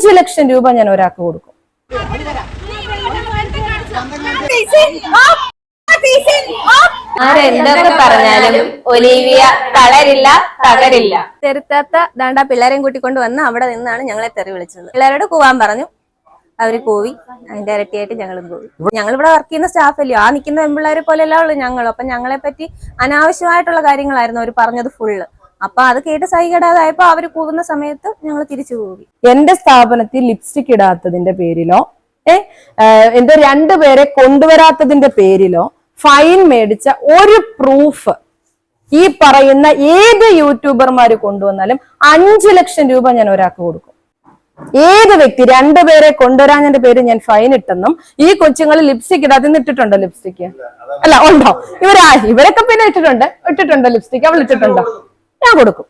അഞ്ചു ലക്ഷം രൂപ ഞാൻ ഒരാൾക്ക് കൊടുക്കും. ആരെന്തൊക്കെ പറഞ്ഞാലും ഒലീവിയ തളരില്ല തകരില്ല തെരുത്താത്ത ദാണ്ട പിള്ളേരെയും കൂട്ടിക്കൊണ്ട് വന്ന് അവിടെ നിന്നാണ് ഞങ്ങളെ തെറി വിളിച്ചത്. പിള്ളേരോട് കൂവാൻ പറഞ്ഞു. അവർ കൂവി അതിന്റെ ഇരട്ടിയായിട്ട് ഞങ്ങളും കൂവി ഞങ്ങൾ ഇവിടെ വർക്ക് ചെയ്യുന്ന സ്റ്റാഫ് അല്ലയോ ആ നിൽക്കുന്ന പെൺപിള്ളേരെ പോലെയല്ല ഉള്ളു ഞങ്ങളും അപ്പൊ ഞങ്ങളെ പറ്റി അനാവശ്യമായിട്ടുള്ള കാര്യങ്ങളായിരുന്നു അവർ പറഞ്ഞത് ഫുള്ള് അപ്പൊ അത് കേട്ട് സഹികെടാതായപ്പോ അവർ പോകുന്ന സമയത്ത് ഞങ്ങൾ തിരിച്ചു പോകും എന്റെ സ്ഥാപനത്തിൽ ലിപ്സ്റ്റിക് ഇടാത്തതിന്റെ പേരിലോ ഏ എന്റെ രണ്ടുപേരെ കൊണ്ടുവരാത്തതിന്റെ പേരിലോ ഫൈൻ മേടിച്ച ഒരു പ്രൂഫ് ഈ പറയുന്ന ഏത് യൂട്യൂബർമാര് കൊണ്ടുവന്നാലും അഞ്ചു ലക്ഷം രൂപ ഞാൻ ഒരാൾക്ക് കൊടുക്കും. ഏത് വ്യക്തി രണ്ടുപേരെ കൊണ്ടുവരാഞ്ഞതിന്റെ പേര് ഞാൻ ഫൈൻ ഇട്ടെന്നും ഈ കൊച്ചുങ്ങൾ ലിപ്സ്റ്റിക് ഇടാതെ ഇട്ടിട്ടുണ്ടോ ലിപ്സ്റ്റിക് അല്ല ഉണ്ടോ? ഇവരാ ഇവരൊക്കെ പിന്നെ ഇട്ടിട്ടുണ്ട് ഇട്ടിട്ടുണ്ടോ ലിപ്സ്റ്റിക് അവൾ ഇട്ടിട്ടുണ്ടോ ഞാൻ കൊടുക്കും.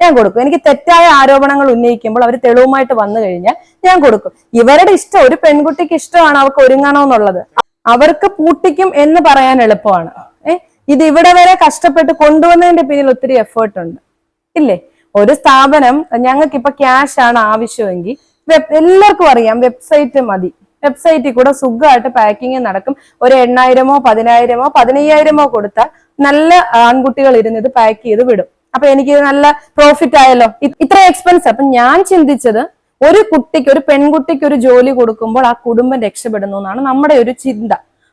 ഞാൻ കൊടുക്കും. എനിക്ക് തെറ്റായ ആരോപണങ്ങൾ ഉന്നയിക്കുമ്പോൾ അവർ തെളിവുമായിട്ട് വന്നു കഴിഞ്ഞാൽ ഞാൻ കൊടുക്കും. ഇവരുടെ ഇഷ്ടം ഒരു പെൺകുട്ടിക്ക് ഇഷ്ടമാണ് അവർക്ക് ഒരുങ്ങണമെന്നുള്ളത് അവർക്ക് പൂട്ടിക്കും എന്ന് പറയാൻ എളുപ്പമാണ്. ഏഹ് ഇത് ഇവിടെ വരെ കഷ്ടപ്പെട്ട് കൊണ്ടുവന്നതിന്റെ പിന്നിൽ ഒത്തിരി എഫേർട്ട് ഉണ്ട്. ഇല്ലേ? ഒരു സ്ഥാപനം ഞങ്ങൾക്ക് ഇപ്പൊ ക്യാഷ് ആണ് ആവശ്യമെങ്കിൽ എല്ലാവർക്കും അറിയാം വെബ്സൈറ്റ് മതി. വെബ്സൈറ്റിൽ കൂടെ സുഖമായിട്ട് പാക്കിങ് നടക്കും. ഒരു എണ്ണായിരമോ പതിനായിരമോ പതിനയ്യായിരമോ കൊടുത്താൽ നല്ല ആൺകുട്ടികൾ ഇരുന്ന് ഇത് പാക്ക് ചെയ്ത് വിടും. അപ്പൊ എനിക്ക് നല്ല പ്രോഫിറ്റ് ആയല്ലോ. ഇത്ര എക്സ്പെൻസ് അപ്പൊ ഞാൻ ചിന്തിച്ചത് ഒരു കുട്ടിക്ക് ഒരു പെൺകുട്ടിക്ക് ഒരു ജോലി കൊടുക്കുമ്പോൾ ആ കുടുംബം രക്ഷപ്പെടുന്നു എന്നാണ് നമ്മുടെ ഒരു ചിന്ത.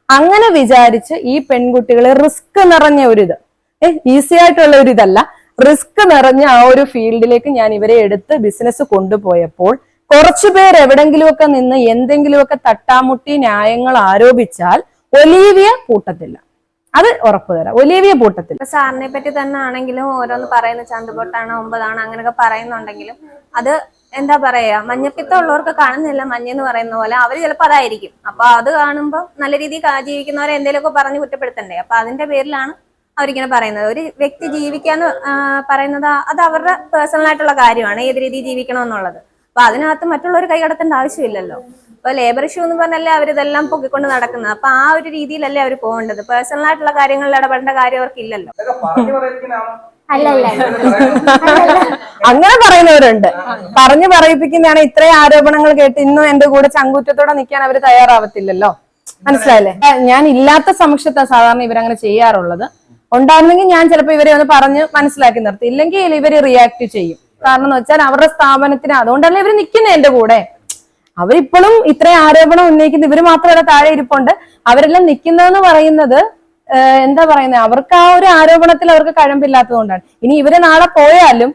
അങ്ങനെ വിചാരിച്ച് ഈ പെൺകുട്ടികളെ റിസ്ക് നിറഞ്ഞ ഒരു ഇത് ഏഹ് ഈസി ആയിട്ടുള്ള ഒരു ഇതല്ല റിസ്ക് നിറഞ്ഞ ആ ഒരു ഫീൽഡിലേക്ക് ഞാൻ ഇവരെ എടുത്ത് ബിസിനസ് കൊണ്ടുപോയപ്പോൾ കുറച്ചു പേർ എവിടെങ്കിലുമൊക്കെ നിന്ന് എന്തെങ്കിലുമൊക്കെ തട്ടാമുട്ടി ന്യായങ്ങൾ ആരോപിച്ചാൽ ഒലീവിയ പൂട്ടത്തില്ല അത് ഉറപ്പു തരാം. ഒലിവിയ പൂട്ടത്തിൽ. സാറിനെ പറ്റി തന്നെ ആണെങ്കിലും ഓരോന്ന് പറയുന്ന ചന്തപൊട്ടാണ് ഒമ്പതാണ് അങ്ങനെയൊക്കെ പറയുന്നുണ്ടെങ്കിലും അത് എന്താ പറയാ മഞ്ഞപ്പിത്തം ഉള്ളവർക്ക് കാണുന്നില്ല മഞ്ഞ എന്ന് പറയുന്ന പോലെ അവർ ചിലപ്പോൾ അതായിരിക്കും. അപ്പൊ അത് കാണുമ്പോൾ നല്ല രീതിയിൽ ജീവിക്കുന്നവരെ എന്തെങ്കിലുമൊക്കെ പറഞ്ഞ് കുറ്റപ്പെടുത്തണ്ടേ? അപ്പൊ അതിന്റെ പേരിലാണ് അവരിങ്ങനെ പറയുന്നത്. ഒരു വ്യക്തി ജീവിക്കാന്ന് പറയുന്നത് അത് അവരുടെ പേഴ്സണൽ ആയിട്ടുള്ള കാര്യമാണ് ഏത് രീതി ജീവിക്കണം എന്നുള്ളത് അപ്പൊ അതിനകത്ത് മറ്റുള്ളവർ കൈകടത്തേണ്ട ആവശ്യമില്ലല്ലോ. ഇപ്പൊ ലേബർ ഇഷ്യൂ എന്ന് പറഞ്ഞല്ലേ അവരിതെല്ലാം പൊക്കിക്കൊണ്ട് നടക്കുന്നത്. അപ്പൊ ആ ഒരു രീതിയിലല്ലേ അവർ പോകേണ്ടത്. പേഴ്സണൽ ആയിട്ടുള്ള കാര്യങ്ങളിൽ ഇടപെടേണ്ട കാര്യം അവർക്കില്ലല്ലോ. പറഞ്ഞു പറയിപ്പിക്കുന്നതാണോ? അല്ലല്ല അങ്ങനെ പറയുന്നവരുണ്ട്. പറഞ്ഞു പറയിപ്പിക്കുന്നതാണ് ഇത്രയും ആരോപണങ്ങൾ കേട്ട് ഇന്നും എന്റെ കൂടെ ചങ്കൂറ്റത്തോടെ നിൽക്കാൻ അവർ തയ്യാറാവത്തില്ലല്ലോ. മനസ്സിലായില്ലേ? ഞാൻ ഇല്ലാത്ത സമക്ഷത്താ സാധാരണ ഇവരങ്ങനെ ചെയ്യാറുള്ളത്. ഉണ്ടായിരുന്നെങ്കിൽ ഞാൻ ചിലപ്പോൾ ഇവരെ ഒന്ന് പറഞ്ഞ് മനസ്സിലാക്കി നിർത്തി. ഇല്ലെങ്കിൽ ഇവർ റിയാക്ട് ചെയ്യും. കാരണം എന്ന് വെച്ചാൽ അവരുടെ സ്ഥാപനത്തിന് അതുകൊണ്ടല്ലേ ഇവർ നിൽക്കുന്നത് എന്റെ കൂടെ? അവരിപ്പോഴും ഇത്രയും ആരോപണം ഉന്നയിക്കുന്ന ഇവർ മാത്രമല്ല താഴെ ഇരിപ്പുണ്ട്. അവരെല്ലാം നിൽക്കുന്നതെന്ന് പറയുന്നത് എന്താ പറയുന്നത് അവർക്ക് ആ ഒരു ആരോപണത്തിൽ അവർക്ക് കഴമ്പില്ലാത്തതുകൊണ്ടാണ്. ഇനി ഇവർ നാളെ പോയാലും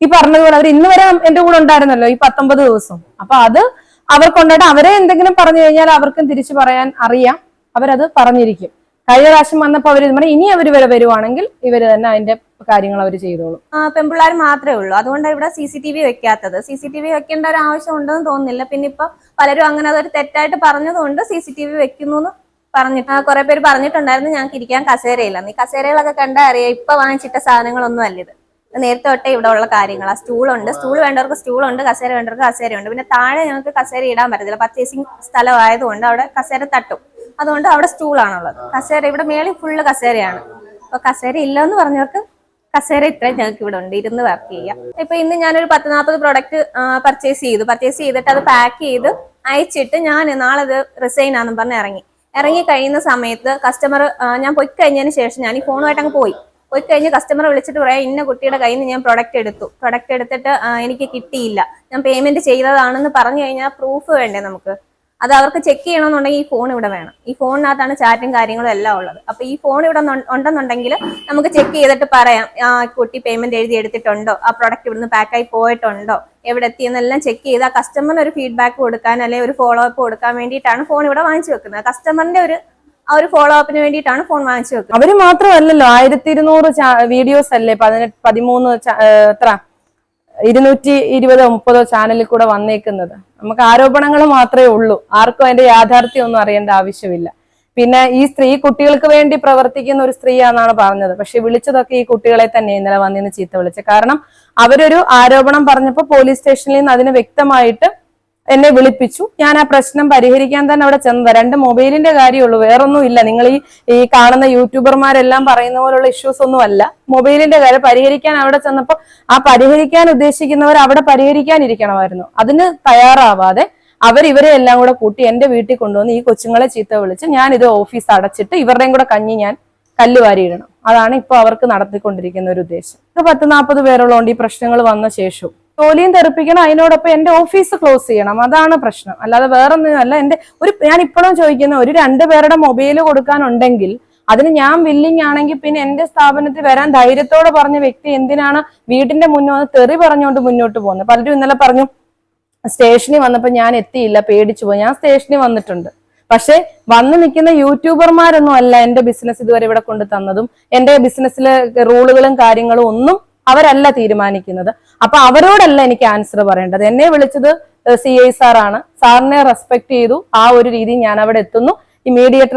ഈ പറഞ്ഞതുപോലെ അവർ ഇന്ന് വരെ എന്റെ കൂടെ ഉണ്ടായിരുന്നല്ലോ ഈ പത്തൊമ്പത് ദിവസം. അപ്പൊ അത് അവർക്കുണ്ടായിട്ട് അവരെ എന്തെങ്കിലും പറഞ്ഞു കഴിഞ്ഞാൽ അവർക്കും തിരിച്ചു പറയാൻ അറിയാം. അവരത് പറഞ്ഞിരിക്കും. കഴിഞ്ഞ പ്രാവശ്യം വന്നപ്പോ അവർ ഇനി അവർ വരെ വരുവാണെങ്കിൽ ഇവർ തന്നെ അതിന്റെ കാര്യങ്ങൾ അവർ ചെയ്തോളും. പെൺപിള്ളേർ മാത്രമേ ഉള്ളൂ. അതുകൊണ്ടാണ് ഇവിടെ സി സി ടി വി വെക്കാത്തത്. സി സി ടി വി വെക്കേണ്ട ഒരു ആവശ്യം ഉണ്ടെന്ന് തോന്നുന്നില്ല. പിന്നെ ഇപ്പൊ പലരും അങ്ങനെ അതൊരു തെറ്റായിട്ട് പറഞ്ഞതുകൊണ്ട് സി സി ടി വി വെക്കുന്നു പറഞ്ഞിട്ട് കുറെ പേര് പറഞ്ഞിട്ടുണ്ടായിരുന്നു ഞങ്ങൾക്ക് ഇരിക്കാൻ കസേരയില്ല. നീ കസേരകളൊക്കെ കണ്ടാൽ അറിയാം ഇപ്പൊ വാങ്ങിച്ചിട്ട സാധനങ്ങളൊന്നും അല്ലത് നേരത്തെ തൊട്ടേ ഇവിടെ ഉള്ള കാര്യങ്ങളാ. സ്റ്റൂളുണ്ട്. സ്റ്റൂൾ വേണ്ടവർക്ക് സ്റ്റൂളുണ്ട് കസേര വേണ്ടവർക്ക് കസേരയുണ്ട്. പിന്നെ താഴെ ഞങ്ങൾക്ക് കസേര ഇടാൻ പറ്റത്തില്ല. പർച്ചേസിങ് സ്ഥലം ആയതുകൊണ്ട് അവിടെ കസേര തട്ടും. അതുകൊണ്ട് അവിടെ സ്റ്റൂളാണുള്ളത്. കസേര ഇവിടെ മേളിൽ ഫുള്ള് കസേരയാണ്. അപ്പൊ കസേര ഇല്ലെന്ന് പറഞ്ഞവർക്ക് കസേര ഇത്രയും ഞങ്ങൾക്ക് ഇവിടെ ഉണ്ട്. ഇരുന്ന് വർക്ക് ചെയ്യാം. ഇപ്പൊ ഇന്ന് ഞാനൊരു പത്ത് നാൽപ്പത് പ്രൊഡക്റ്റ് പർച്ചേസ് ചെയ്തു. പർച്ചേസ് ചെയ്തിട്ട് അത് പാക്ക് ചെയ്ത് അയച്ചിട്ട് ഞാൻ നാളെ അത് റിസൈൻ ആണെന്ന് പറഞ്ഞ് ഇറങ്ങി. ഇറങ്ങി കഴിയുന്ന സമയത്ത് കസ്റ്റമർ ഞാൻ പോയി കഴിഞ്ഞതിന് ശേഷം ഞാൻ ഈ ഫോണുമായിട്ട് അങ്ങ് പോയി. പോയി കഴിഞ്ഞ് കസ്റ്റമർ വിളിച്ചിട്ട് പറയാം ഇന്ന കുട്ടിയുടെ കയ്യിൽ നിന്ന് ഞാൻ പ്രൊഡക്റ്റ് എടുത്തു. പ്രൊഡക്റ്റ് എടുത്തിട്ട് എനിക്ക് കിട്ടിയില്ല. ഞാൻ പേയ്മെന്റ് ചെയ്തതാണെന്ന് പറഞ്ഞു കഴിഞ്ഞാൽ പ്രൂഫ് വേണ്ടേ നമുക്ക്? അത് അവർക്ക് ചെക്ക് ചെയ്യണമെന്നുണ്ടെങ്കിൽ ഈ ഫോൺ ഇവിടെ വേണം. ഈ ഫോണിനകത്താണ് ചാറ്റും കാര്യങ്ങളും എല്ലാം ഉള്ളത്. അപ്പൊ ഈ ഫോൺ ഇവിടെ ഉണ്ടെന്നുണ്ടെങ്കിൽ നമുക്ക് ചെക്ക് ചെയ്തിട്ട് പറയാം ആ കുട്ടി പേയ്മെന്റ് എഴുതി എടുത്തിട്ടുണ്ടോ? ആ പ്രൊഡക്റ്റ് ഇവിടുന്ന് പാക്കായി പോയിട്ടുണ്ടോ? എവിടെ എത്തിയെന്നെല്ലാം ചെക്ക് ചെയ്ത് ആ കസ്റ്റമറിന് ഒരു ഫീഡ്ബാക്ക് കൊടുക്കാൻ അല്ലെങ്കിൽ ഒരു ഫോളോ അപ്പ് കൊടുക്കാൻ വേണ്ടിയിട്ടാണ് ഫോൺ ഇവിടെ വാങ്ങിച്ചു വെക്കുന്നത്. കസ്റ്റമറിന്റെ ഒരു ആ ഒരു ഫോളോ അപ്പിന് വേണ്ടിയിട്ടാണ് ഫോൺ വാങ്ങിച്ചു വെക്കുന്നത്. അവർ മാത്രമല്ലല്ലോ ആയിരത്തി ഇരുന്നൂറ് വീഡിയോസ് അല്ലേ? പതിനെട്ട് പതിമൂന്ന് എത്ര? ഇരുന്നൂറ്റി ഇരുപതോ മുപ്പതോ ചാനലിൽ കൂടെ വന്നേക്കുന്നത്. നമുക്ക് ആരോപണങ്ങൾ മാത്രമേ ഉള്ളൂ. ആർക്കും അതിന്റെ യാഥാർത്ഥ്യം ഒന്നും അറിയേണ്ട ആവശ്യമില്ല. പിന്നെ ഈ സ്ത്രീ കുട്ടികൾക്ക് വേണ്ടി പ്രവർത്തിക്കുന്ന ഒരു സ്ത്രീയാണെന്നാണ് പറഞ്ഞത്. പക്ഷെ വിളിച്ചതൊക്കെ ഈ കുട്ടികളെ തന്നെ ഇന്നലെ വന്നിന്ന് ചീത്ത വിളിച്ചത് കാരണം അവരൊരു ആരോപണം പറഞ്ഞപ്പോൾ പോലീസ് സ്റ്റേഷനിൽ നിന്ന് അതിന് വ്യക്തമായിട്ട് എന്നെ വിളിപ്പിച്ചു. ഞാൻ ആ പ്രശ്നം പരിഹരിക്കാൻ തന്നെ അവിടെ ചെന്നത്. രണ്ട് മൊബൈലിന്റെ കാര്യമുള്ളൂ. വേറൊന്നും ഇല്ല നിങ്ങൾ ഈ ഈ കാണുന്ന യൂട്യൂബർമാരെല്ലാം പറയുന്ന പോലുള്ള ഇഷ്യൂസ് ഒന്നും അല്ല മൊബൈലിന്റെ കാര്യം പരിഹരിക്കാൻ അവിടെ ചെന്നപ്പോൾ ആ പരിഹരിക്കാൻ ഉദ്ദേശിക്കുന്നവർ അവിടെ പരിഹരിക്കാനിരിക്കണമായിരുന്നു. അതിന് തയ്യാറാവാതെ അവർ ഇവരെ എല്ലാം കൂടെ കൂട്ടി എന്റെ വീട്ടിൽ കൊണ്ടുവന്ന് ഈ കൊച്ചുങ്ങളെ ചീത്ത വിളിച്ച് ഞാൻ ഇത് ഓഫീസ് അടച്ചിട്ട് ഇവരുടെയും കൂടെ കഞ്ഞി ഞാൻ കല്ലുവാരിയിടണം അതാണ് ഇപ്പൊ അവർക്ക് നടത്തിക്കൊണ്ടിരിക്കുന്ന ഒരു ഉദ്ദേശം. പത്ത് നാൽപ്പത് പേരുള്ളതുകൊണ്ട് ഈ പ്രശ്നങ്ങൾ വന്ന ശേഷവും ജോലിയും തെറിപ്പിക്കണം അതിനോടൊപ്പം എന്റെ ഓഫീസ് ക്ലോസ് ചെയ്യണം. അതാണ് പ്രശ്നം. അല്ലാതെ വേറൊന്നുമല്ല എന്റെ ഒരു ഞാൻ ഇപ്പോഴും ചോദിക്കുന്ന ഒരു രണ്ട് പേരുടെ മൊബൈൽ കൊടുക്കാനുണ്ടെങ്കിൽ അതിന് ഞാൻ വില്ലിങ് ആണെങ്കിൽ പിന്നെ എന്റെ സ്ഥാപനത്തിൽ വരാൻ ധൈര്യത്തോടെ പറഞ്ഞ വ്യക്തി എന്തിനാണ് വീടിന്റെ മുന്നോട്ട് തെറി പറഞ്ഞുകൊണ്ട് മുന്നോട്ട് പോകുന്നത്? പലരും ഇന്നലെ പറഞ്ഞു സ്റ്റേഷനിൽ വന്നപ്പോൾ ഞാൻ എത്തിയില്ല പേടിച്ചു പോയി. ഞാൻ സ്റ്റേഷനിൽ വന്നിട്ടുണ്ട്. പക്ഷെ വന്നു നിൽക്കുന്ന യൂട്യൂബർമാരൊന്നും അല്ല എന്റെ ബിസിനസ് ഇതുവരെ ഇവിടെ കൊണ്ട് തന്നതും. എന്റെ ബിസിനസ്സിലെ റൂളുകളും കാര്യങ്ങളും ഒന്നും അവരല്ല തീരുമാനിക്കുന്നത്. അപ്പൊ അവരോടല്ല എനിക്ക് ആൻസർ പറയേണ്ടത്. എന്നെ വിളിച്ചത് സി ഐ സാർ ആണ് സാറിനെ റെസ്പെക്ട് ചെയ്തു. ആ ഒരു രീതി ഞാൻ അവിടെ എത്തുന്നു. ഈ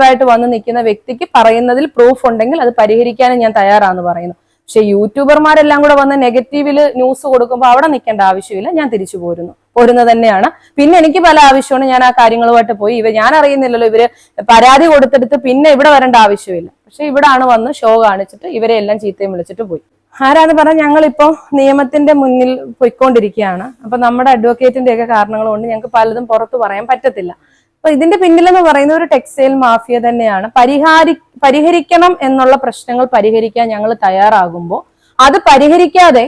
ആയിട്ട് വന്ന് നിൽക്കുന്ന വ്യക്തിക്ക് പറയുന്നതിൽ പ്രൂഫ് ഉണ്ടെങ്കിൽ അത് പരിഹരിക്കാനും ഞാൻ തയ്യാറാന്ന് പറയുന്നു. പക്ഷെ യൂട്യൂബർമാരെല്ലാം കൂടെ വന്ന് നെഗറ്റീവിൽ ന്യൂസ് കൊടുക്കുമ്പോൾ അവിടെ നിൽക്കേണ്ട ആവശ്യമില്ല. ഞാൻ തിരിച്ചു പോരുന്നു. പോരുന്നത് തന്നെയാണ്. പിന്നെ എനിക്ക് പല ആവശ്യമാണ്. ഞാൻ ആ കാര്യങ്ങളുമായിട്ട് പോയി. ഇവ ഞാൻ അറിയുന്നില്ലല്ലോ. ഇവർ പരാതി കൊടുത്തെടുത്ത് പിന്നെ ഇവിടെ വരേണ്ട ആവശ്യമില്ല. പക്ഷെ ഇവിടാണ് വന്ന് ഷോ കാണിച്ചിട്ട് ഇവരെ എല്ലാം ചീത്തയും വിളിച്ചിട്ട് പോയി. ആരാന്ന് പറഞ്ഞാൽ ഞങ്ങളിപ്പോ നിയമത്തിന്റെ മുന്നിൽ പോയിക്കൊണ്ടിരിക്കുകയാണ്. അപ്പൊ നമ്മുടെ അഡ്വക്കേറ്റിന്റെ ഒക്കെ കാരണങ്ങൾ കൊണ്ട് ഞങ്ങൾക്ക് പലതും പുറത്തു പറയാൻ പറ്റത്തില്ല. അപ്പൊ ഇതിന്റെ പിന്നിലെന്ന് പറയുന്ന ഒരു ടെക്സ്റ്റൈൽ മാഫിയ തന്നെയാണ്. പരിഹാരി പരിഹരിക്കണം എന്നുള്ള പ്രശ്നങ്ങൾ പരിഹരിക്കാൻ ഞങ്ങൾ തയ്യാറാകുമ്പോൾ അത് പരിഹരിക്കാതെ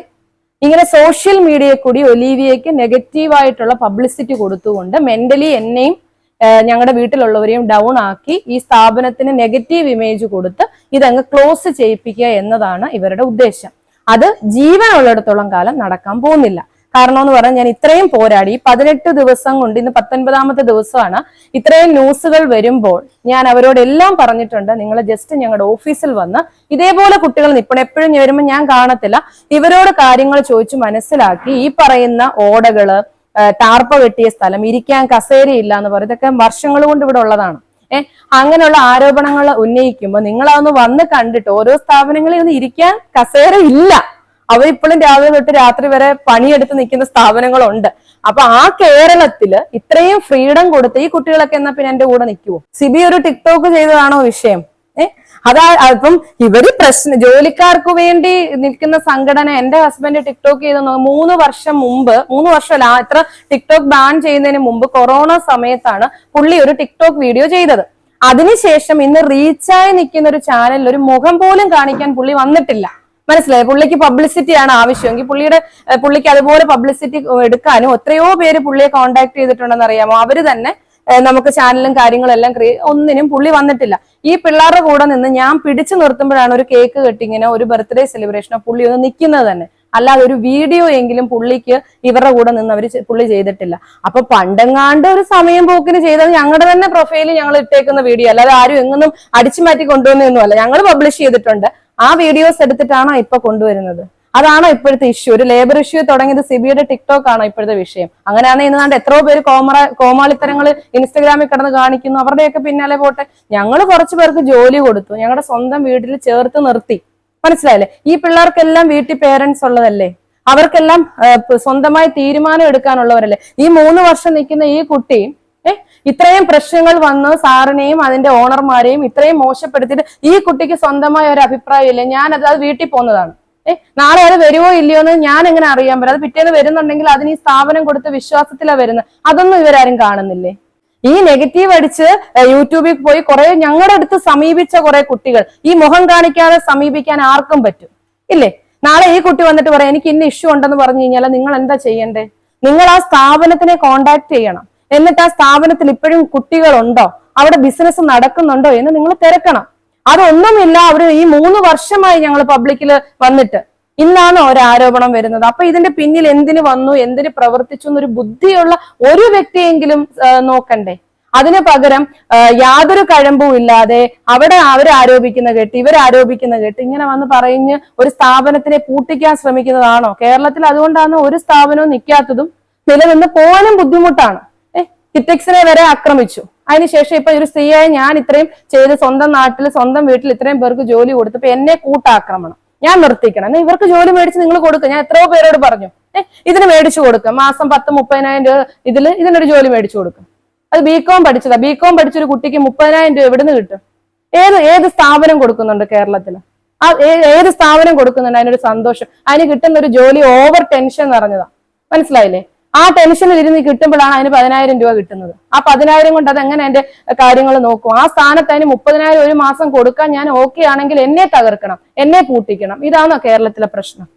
ഇങ്ങനെ സോഷ്യൽ മീഡിയയിൽ കൂടി ഒലീവിയയ്ക്ക് നെഗറ്റീവായിട്ടുള്ള പബ്ലിസിറ്റി കൊടുത്തുകൊണ്ട് മെന്റലി എന്നെയും ഞങ്ങളുടെ വീട്ടിലുള്ളവരെയും ഡൗൺ ആക്കി ഈ സ്ഥാപനത്തിന് നെഗറ്റീവ് ഇമേജ് കൊടുത്ത് ഇതങ്ങ് ക്ലോസ് ചെയ്യിപ്പിക്കുക എന്നതാണ് ഇവരുടെ ഉദ്ദേശം. അത് ജീവനുള്ളിടത്തോളം കാലം നടക്കാൻ പോകുന്നില്ല. കാരണം എന്ന് പറഞ്ഞാൽ ഞാൻ ഇത്രയും പോരാടി പതിനെട്ട് ദിവസം കൊണ്ട് ഇന്ന് പത്തൊൻപതാമത്തെ ദിവസമാണ് ഇത്രയും ന്യൂസുകൾ വരുമ്പോൾ ഞാൻ അവരോട് എല്ലാം പറഞ്ഞിട്ടുണ്ട് നിങ്ങൾ ജസ്റ്റ് ഞങ്ങളുടെ ഓഫീസിൽ വന്ന് ഇതേപോലെ കുട്ടികൾ നിൽക്കണം എപ്പോഴും വരുമ്പോൾ ഞാൻ കാണത്തില്ല. ഇവരോട് കാര്യങ്ങൾ ചോദിച്ചു മനസ്സിലാക്കി ഈ പറയുന്ന ഓടകൾ ടാർപ്പ വെട്ടിയ സ്ഥലം ഇരിക്കാൻ കസേരയില്ല എന്ന് പറയും. ഇതൊക്കെ വർഷങ്ങൾ കൊണ്ട് ഇവിടെ ഉള്ളതാണ്. ഏഹ് അങ്ങനെയുള്ള ആരോപണങ്ങൾ ഉന്നയിക്കുമ്പോൾ നിങ്ങൾ അതൊന്ന് വന്ന് കണ്ടിട്ട് ഓരോ സ്ഥാപനങ്ങളിൽ ഒന്ന് ഇരിക്കാൻ കസേര ഇല്ല. അവരിപ്പോഴും രാവിലെ തൊട്ട് രാത്രി വരെ പണിയെടുത്ത് നിൽക്കുന്ന സ്ഥാപനങ്ങളുണ്ട്. അപ്പൊ ആ കേരളത്തിൽ ഇത്രയും ഫ്രീഡം കൊടുത്ത് ഈ കുട്ടികളൊക്കെ എന്നാ പിന്നെ എന്റെ കൂടെ നിൽക്കുവോ? സിബി ഒരു ടിക്ടോക്ക് ചെയ്തതാണോ വിഷയം? അതാ അപ്പം ഇവർ പ്രശ്നം ജോലിക്കാർക്ക് വേണ്ടി നിൽക്കുന്ന സംഘടന എന്റെ ഹസ്ബൻഡ് ടിക്ടോക്ക് ചെയ്ത മൂന്ന് വർഷം മുമ്പ് മൂന്ന് വർഷമല്ല എത്ര ടിക്ടോക്ക് ബാൻ ചെയ്യുന്നതിന് മുമ്പ് കൊറോണ സമയത്താണ് പുള്ളി ഒരു ടിക്ടോക്ക് വീഡിയോ ചെയ്തത്. അതിനുശേഷം ഇന്ന് റീച്ചായി നിൽക്കുന്ന ഒരു ചാനലിൽ ഒരു മുഖം പോലും കാണിക്കാൻ പുള്ളി വന്നിട്ടില്ല. മനസ്സിലായി? പുള്ളിക്ക് പബ്ലിസിറ്റിയാണ് ആവശ്യമെങ്കിൽ പുള്ളിയുടെ പുള്ളിക്ക് അതുപോലെ പബ്ലിസിറ്റി എടുക്കാനും എത്രയോ പേര് പുള്ളിയെ കോണ്ടാക്ട് ചെയ്തിട്ടുണ്ടെന്ന് അറിയാമോ? അവർ തന്നെ നമുക്ക് ചാനലും കാര്യങ്ങളെല്ലാം ക്രിയേ ഒന്നിനും പുള്ളി വന്നിട്ടില്ല. ഈ പിള്ളേരുടെ കൂടെ നിന്ന് ഞാൻ പിടിച്ചു നിർത്തുമ്പോഴാണ് ഒരു കേക്ക് കെട്ടിങ്ങിനോ ഒരു ബർത്ത്ഡേ സെലിബ്രേഷനോ പുള്ളി ഒന്ന് നിൽക്കുന്നത് തന്നെ. അല്ലാതെ ഒരു വീഡിയോ എങ്കിലും പുള്ളിക്ക് ഇവരുടെ കൂടെ നിന്ന് അവർ പുള്ളി ചെയ്തിട്ടില്ല. അപ്പൊ പണ്ടെങ്ങാണ്ട് ഒരു സമയം പോക്കിന് ചെയ്തത് ഞങ്ങളുടെ തന്നെ പ്രൊഫൈലിൽ ഞങ്ങൾ ഇട്ടേക്കുന്ന വീഡിയോ അല്ലാതെ ആരും എങ്ങൊന്നും അടിച്ചു മാറ്റി കൊണ്ടുവന്നൊന്നുമല്ല. ഞങ്ങൾ പബ്ലിഷ് ചെയ്തിട്ടുണ്ട്. ആ വീഡിയോസ് എടുത്തിട്ടാണോ ഇപ്പൊ കൊണ്ടുവരുന്നത്. അതാണോ ഇപ്പോഴത്തെ ഇഷ്യൂ ഒരു ലേബർ ഇഷ്യൂ തുടങ്ങിയത് സിബിയുടെ ടിക്ടോക്ക് ആണോ ഇപ്പോഴത്തെ വിഷയം? അങ്ങനെയാണെങ്കിൽ ഇന്നാണ്ട് എത്രയോ പേര് കോമറ കോമാളിത്തരങ്ങൾ ഇൻസ്റ്റഗ്രാമിൽ കിടന്ന് കാണിക്കുന്നു. അവരുടെയൊക്കെ പിന്നാലെ പോട്ടെ. ഞങ്ങൾ കുറച്ചു പേർക്ക് ജോലി കൊടുത്തു. ഞങ്ങളുടെ സ്വന്തം വീട്ടിൽ ചേർത്ത് നിർത്തി. മനസ്സിലായല്ലേ? ഈ പിള്ളേർക്കെല്ലാം വീട്ടിൽ പേരൻസ് ഉള്ളതല്ലേ? അവർക്കെല്ലാം സ്വന്തമായി തീരുമാനം എടുക്കാനുള്ളവരല്ലേ? ഈ മൂന്ന് വർഷം നിൽക്കുന്ന ഈ കുട്ടി ഇത്രയും പ്രശ്നങ്ങൾ വന്ന് സാറിനെയും അതിന്റെ ഓണർമാരെയും ഇത്രയും മോശപ്പെടുത്തിയിട്ട് ഈ കുട്ടിക്ക് സ്വന്തമായ ഒരു അഭിപ്രായം ഇല്ലേ ഞാൻ അത് വീട്ടിൽ പോകുന്നതാണ്. ഏഹ് നാളെ അത് വരുമോ ഇല്ലയോ എന്ന് ഞാൻ എങ്ങനെ അറിയാൻ പറ്റും? അത് പിറ്റേന്ന് വരുന്നുണ്ടെങ്കിൽ അതിന് ഈ സ്ഥാപനം കൊടുത്ത വിശ്വാസത്തിലാണ് വരുന്നത്. അതൊന്നും ഇവരാരും കാണുന്നില്ലേ? ഈ നെഗറ്റീവ് അടിച്ച് യൂട്യൂബിൽ പോയി കുറെ ഞങ്ങളുടെ അടുത്ത് സമീപിച്ച കുറെ കുട്ടികൾ. ഈ മുഖം കാണിക്കാതെ സമീപിക്കാൻ ആർക്കും പറ്റും? ഇല്ലേ? നാളെ ഈ കുട്ടി വന്നിട്ട് പറയാം എനിക്ക് ഇന്ന ഇഷ്യൂ ഉണ്ടെന്ന് പറഞ്ഞു കഴിഞ്ഞാൽ നിങ്ങൾ എന്താ ചെയ്യണ്ടേ? നിങ്ങൾ ആ സ്ഥാപനത്തിനെ കോണ്ടാക്ട് ചെയ്യണം. എന്നിട്ട് ആ സ്ഥാപനത്തിൽ ഇപ്പോഴും കുട്ടികളുണ്ടോ? അവിടെ ബിസിനസ് നടക്കുന്നുണ്ടോ? എന്ന് നിങ്ങൾ തിരക്കണം. അതൊന്നുമില്ല. അവർ ഈ മൂന്ന് വർഷമായി ഞങ്ങൾ പബ്ലിക്കിൽ വന്നിട്ട് ഇന്നാണ് ഒരു ആരോപണം വരുന്നത്. അപ്പൊ ഇതിന്റെ പിന്നിൽ എന്തിനു വന്നു എന്തിനു പ്രവർത്തിച്ചു എന്നൊരു ബുദ്ധിയുള്ള ഒരു വ്യക്തിയെങ്കിലും നോക്കണ്ടേ. അതിന് പകരം യാതൊരു കഴമ്പും ഇല്ലാതെ അവിടെ അവരാരോപിക്കുന്ന കേട്ട് ഇവരാരോപിക്കുന്ന കേട്ട് ഇങ്ങനെ വന്ന് പറഞ്ഞ് ഒരു സ്ഥാപനത്തിനെ പൂട്ടിക്കാൻ ശ്രമിക്കുന്നതാണോ? കേരളത്തിൽ അതുകൊണ്ടാണ് ഒരു സ്ഥാപനവും നിൽക്കാത്തതും നിലനിന്ന് പോകാനും ബുദ്ധിമുട്ടാണ്. ഏഹ് കിറ്റക്സിനെ വരെ ആക്രമിച്ചു. അതിനുശേഷം ഇപ്പൊ ഒരു സ്ത്രീയായ ഞാൻ ഇത്രയും ചെയ്ത് സ്വന്തം നാട്ടിൽ സ്വന്തം വീട്ടിൽ ഇത്രയും പേർക്ക് ജോലി കൊടുത്തപ്പോ എന്നെ കൂട്ടാക്രമണം. ഞാൻ നിർത്തിക്കണം. എന്നാ ഇവർക്ക് ജോലി മേടിച്ച് നിങ്ങൾ കൊടുക്കുക ഞാൻ എത്രയോ പേരോട് പറഞ്ഞു. ഏഹ് ഇതിന് മേടിച്ചു കൊടുക്കുക മാസം പത്ത് മുപ്പതിനായിരം രൂപ ഇതിൽ ഇതിനൊരു ജോലി മേടിച്ചു കൊടുക്കും. അത് ബികോം പഠിച്ചതാ. ബികോം പഠിച്ചൊരു കുട്ടിക്ക് മുപ്പതിനായിരം രൂപ എവിടുന്ന് കിട്ടും? ഏത് ഏത് സ്ഥാപനം കൊടുക്കുന്നുണ്ട് കേരളത്തിൽ ആ ഏത് സ്ഥാപനം കൊടുക്കുന്നുണ്ട്? അതിനൊരു സന്തോഷം. അതിന് കിട്ടുന്ന ഒരു ജോലി ഓവർ ടെൻഷൻ നിറഞ്ഞതാ. മനസ്സിലായില്ലേ? ആ ടെൻഷനിൽ ഇരുന്ന് കിട്ടുമ്പോഴാണ് അതിന് പതിനായിരം രൂപ കിട്ടുന്നത്. ആ പതിനായിരം കൊണ്ട് അത് എങ്ങനെ എന്റെ കാര്യങ്ങൾ നോക്കും? ആ സ്ഥാനത്ത് അതിന് മുപ്പതിനായിരം ഒരു മാസം കൊടുക്കാൻ ഞാൻ ഓക്കെ ആണെങ്കിൽ എന്നെ തകർക്കണം എന്നെ പൂട്ടിക്കണം. ഇതാണ് കേരളത്തിലെ പ്രശ്നം.